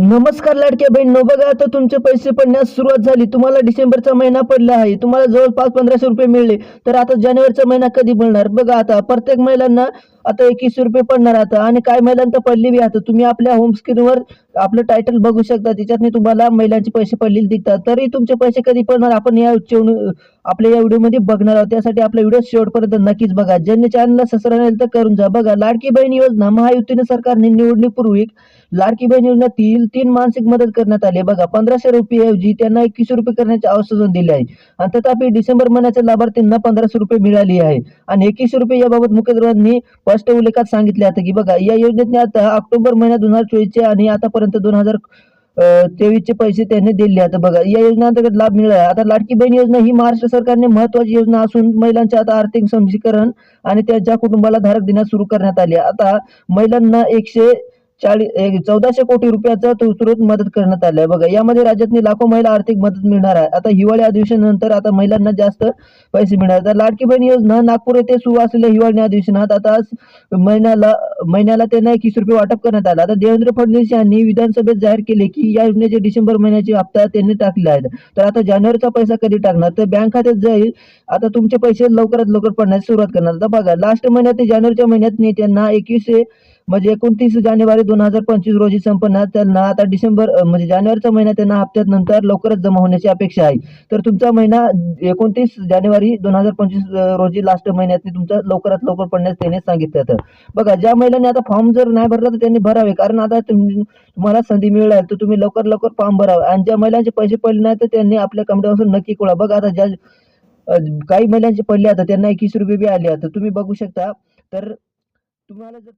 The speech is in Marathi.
नमस्कार लाडक्या बहीण बघा आता तुमचे पैसे पडण्यास सुरुवात झाली. तुम्हाला डिसेंबरचा महिना पडला आहे. तुम्हाला जवळपास पंधराशे रुपये मिळले. तर आता जानेवारीचा महिना कधी मिळणार? बघा आता प्रत्येक महिलांना आता एकवीसशे रुपये पडणार आता. आणि काय महिलांना पडले बी आता. तुम्ही आपल्या होम स्क्रीनवर आपलं टायटल बघू शकता. त्याच्यातनी तुम्हाला महिलांचे पैसे पडलेले दिसतात. तरी तुमचे पैसे कधी पडणार? आपण या आपल्या या व्हिडिओमध्ये बघणार आहोत. त्यासाठी आपला व्हिडिओ शेवटपर्यंत नक्कीच बघा. ज्यांनी चॅनलला सबस्क्राईब नाही तर करून जा. बघा लाडकी बहीण योजना महायुतीने सरकारने निवडणीपूर्वी लाडकी बहीण योजनेतील तीन मानसिक मदत करण्यात आली. बघा पंधराशे रुपये ऐवजी त्यांना एकवीसशे रुपये करण्याचे आश्वासन दिले आहे. आणि तथापि डिसेंबर महिन्याच्या लाभार्थींना पंधराशे रुपये मिळाली आहे. आणि एकवीसशे रुपये याबाबत मुख्यमंत्र्यांनी स्पष्ट उल्लेखात सांगितले आता की बघा या योजनेतने आता ऑक्टोबर महिन्यात दोन हजार चोवीसचे आणि आतापर्यंत दोन हजार तेवीसचे पैसे त्यांनी दिले. आता बघा या योजनेअंतर्गत लाभ मिळाला. आता लाडकी बहीण योजना ही महाराष्ट्र सरकारने महत्वाची योजना असून महिलांच्या आता आर्थिक सक्षमीकरण आणि त्यांच्या कुटुंबाला धारक देण्यास सुरू करण्यात आली आता महिलांना एकशे चाळीस एक चौदाशे कोटी रुपयाचा तुरंत मदत करण्यात आली आहे बघा यामध्ये राज्यातनी लाखो महिला आर्थिक मदत मिळणार आहे. आता हिवाळी अधिवेशनानंतर आता महिलांना जास्त पैसे मिळणार. तर लाडकी बहीण योजना नागपूर येथे सुरू असलेल्या हिवाळी अधिवेशनात आता महिन्याला महिन्याला त्यांना एकवीस रुपये वाटप करण्यात आलं. आता देवेंद्र फडणवीस यांनी विधानसभेत जाहीर केले की या योजनेचे डिसेंबर महिन्याचे हप्ता त्यांनी टाकले आहेत. तर आता जानेवारीचा पैसा कधी टाकणार? तर बँक खात्यात जाईल. आता तुमचे पैसे लवकरात लवकर पडण्यास सुरुवात करणार. आता बघा लास्ट महिन्यात ते जानेवारीच्या महिन्यात त्यांना एकवीसशे म्हणजे एकोणतीस जानेवारी दोन हजार पंचवीस रोजी संपन्न. त्यांना आता डिसेंबर म्हणजे जानेवारीचा महिना त्यांना हप्त्यात नंतर लवकरच जमा होण्याची अपेक्षा आहे. तर तुमचा महिना एकोणतीस जानेवारी दोन हजार पंचवीस रोजी लास्ट महिन्यात तुमचा लवकरात लवकर पडण्यास त्याने सांगितलं. तर बघा ज्या महिलांनी आता फॉर्म जर नाही भरला तर त्यांनी भरावे. कारण आता तुम- तुम्हाला संधी मिळाली तर तुम्ही लवकर लवकर फॉर्म भरावे. आणि ज्या महिलांचे पैसे पडले नाही तर त्यांनी आपल्या कमड्यापासून नक्की कोळा बघा आता ज्या काही महिलांचे पडले आता त्यांना एकवीस रुपये बी आले. आता तुम्ही बघू शकता. तर तुम्हाला जर